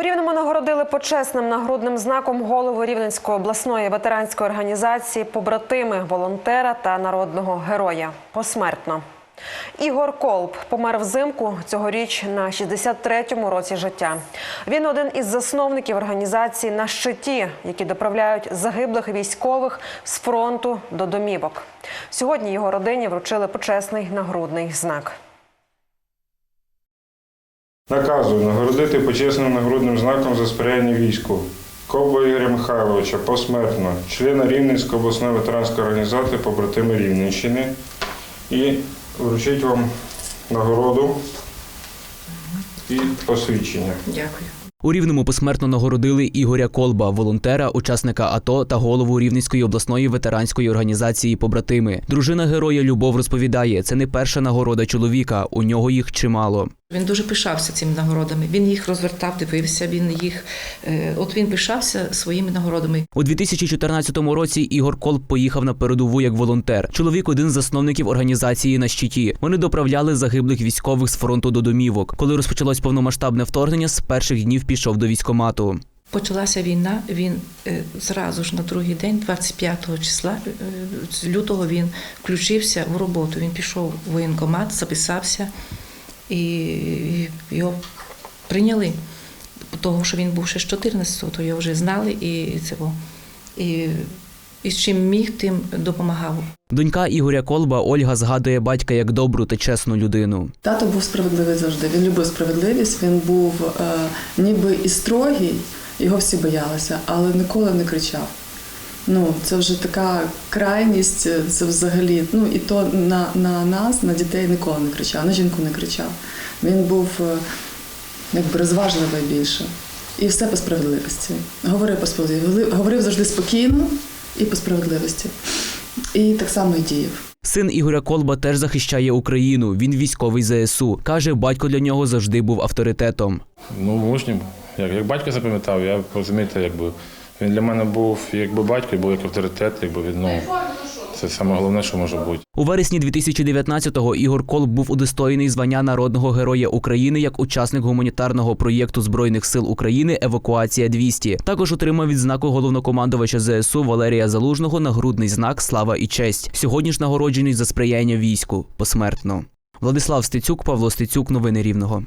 У Рівному нагородили почесним нагрудним знаком голову Рівненської обласної ветеранської організації побратими волонтера та народного героя посмертно. Ігор Колб помер взимку цьогоріч на 63-му році життя. Він один із засновників організації на щиті, які доправляють загиблих військових з фронту до домівок. Сьогодні його родині вручили почесний нагрудний знак. Наказую нагородити почесним нагрудним знаком за сприяння війську Ковба Ігоря Михайловича посмертно, члена Рівненської обласної ветеранської організації побратими Рівненщини і вручить вам нагороду і посвідчення. Дякую. У Рівному посмертно нагородили Ігоря Колба, волонтера, учасника АТО та голову Рівненської обласної ветеранської організації Побратими. Дружина героя Любов розповідає, це не перша нагорода чоловіка. У нього їх чимало. Він дуже пишався цими нагородами. Він їх розвертав, дивився. Він їх е, от він пишався своїми нагородами. У 2014 році Ігор Колб поїхав на передову як волонтер. Чоловік один з засновників організації на щиті. Вони доправляли загиблих військових з фронту до домівок. Коли розпочалось повномасштабне вторгнення, з перших днів пішов до військомату. Почалася війна. Він е, зразу ж на другий день, 25 числа е, лютого, він включився в роботу. Він пішов в воєнкомат, записався і його прийняли. Того, що він був ще з 14-го, то його вже знали і це було. І, і з чим міг, тим допомагав. Донька Ігоря Колба Ольга згадує батька як добру та чесну людину. Тато був справедливий завжди. Він любив справедливість. Він був е, ніби і строгий, його всі боялися, але ніколи не кричав. Ну, це вже така крайність, е, це взагалі. Ну і то на, на нас, на дітей ніколи не кричав, на жінку не кричав. Він був е, якби розважливий більше. І все по справедливості. Говорив по справедливості. Говорив завжди спокійно і по справедливості. І так само і діяв. Син Ігоря Колба теж захищає Україну. Він військовий ЗСУ. Каже, батько для нього завжди був авторитетом. Ну, мужнім. Як, як батька запам'ятав, я розумієте, якби він для мене був якби батько, був як авторитет, якби він ну, це саме головне, що може бути. У вересні 2019-го Ігор Колб був удостоєний звання народного героя України як учасник гуманітарного проєкту збройних сил України Евакуація 200 Також отримав відзнаку головнокомандувача ЗСУ Валерія Залужного нагрудний знак Слава і честь. Сьогодні ж нагороджений за сприяння війську посмертно. Владислав Стецюк, Павло Стецюк, новини Рівного.